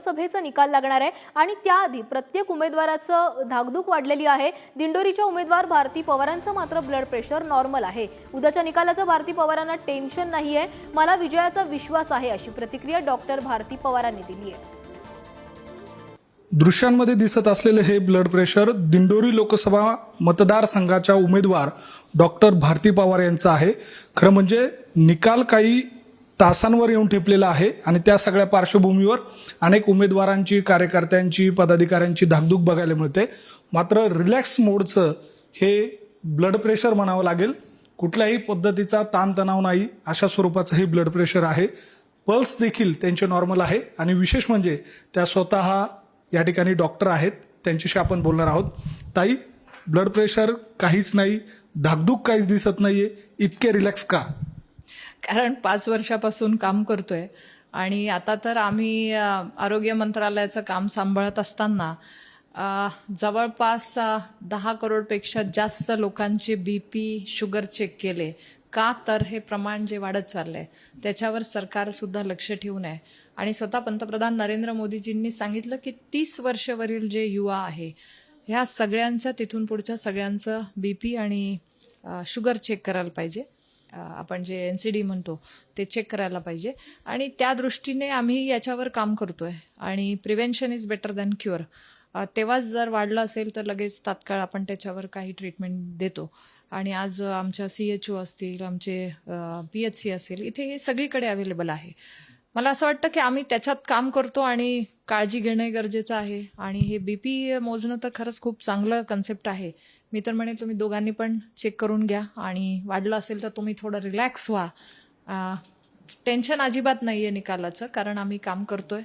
लोकसभेचा निकाल लागणार आहे. आणि त्याआधी प्रत्येक उमेदवाराचं धाकधूक वाढलेली आहे. दिंडोरीच्या उमेदवार भारती पवारांचं मात्र ब्लड प्रेशर नॉर्मल आहे. उद्याच्या निकालाचं भारती पवारांना टेन्शन नाही आहे. मला विजयाचा विश्वास आहे अशी प्रतिक्रिया डॉक्टर भारती पवारांनी दिली आहे. दृश्यांमध्ये दिसत असलेले हे ब्लड प्रेशर दिंडोरी लोकसभा मतदारसंघाच्या उमेदवार डॉक्टर भारती पवार यांचं आहे. खरं म्हणजे निकाल काही तासांवर येऊन ठेपलेला आहे आणि त्या सगळ्या पार्श्वभूमीवर अनेक उमेदवारांची कार्यकर्त्यांची पदाधिकाऱ्यांची धाकधूक बघायला मिळते. मात्र रिलॅक्स मोडचं हे ब्लड प्रेशर म्हणावं लागेल. कुठल्याही पद्धतीचा ताणतणाव नाही अशा स्वरूपाचं हे ब्लड प्रेशर आहे. पल्स देखील त्यांचे नॉर्मल आहे आणि विशेष म्हणजे त्या स्वतः या ठिकाणी डॉक्टर आहेत त्यांच्याशी आपण बोलणार आहोत. ताई ब्लड प्रेशर काहीच नाही धाकधूक काहीच दिसत नाही आहे इतके रिलॅक्स का? कारण पाच वर्षापासून काम करतोय. आणि आता तर आम्ही आरोग्य मंत्रालयाचं काम सांभाळत असताना जवळपास दहा करोडपेक्षा जास्त लोकांचे बी पी शुगर चेक केले. का तर हे प्रमाण जे वाढत चाललंय त्याच्यावर सरकारसुद्धा लक्ष ठेवून आहे. आणि स्वतः पंतप्रधान नरेंद्र मोदीजींनी सांगितलं की तीस वर्षवरील जे युवा आहे ह्या सगळ्यांच्या तिथून पुढच्या सगळ्यांचं बी पी आणि शुगर चेक करायला पाहिजे. आपण जे एन सी डी म्हणतो ते चेक करायला पाहिजे. आणि त्या दृष्टीने आम्ही याच्यावर काम करतोय. आणि prevention is better than cure तेव्हाच जर वाढलं असेल तर लगेच तात्काळ आपण त्याच्यावर काही ट्रीटमेंट देतो. आणि आज आमच्या सी एच ओ असतील आमचे पी एच सी असेल इथे हे सगळीकडे अवेलेबल आहे. मला असं वाटतं की आम्ही त्याच्यात काम करतो आणि काळजी घेणं गरजेचं आहे. आणि हे बी पी मोजणं तर खरंच खूप चांगलं कन्सेप्ट आहे. मी तर म्हणेन तुम्ही दोघांनी पण चेक करून घ्या. आणि वाढलं असेल तर तुम्ही थोडं रिलॅक्स व्हा. टेन्शन अजिबात नाही आहे निकालाचं कारण आम्ही काम करतोय.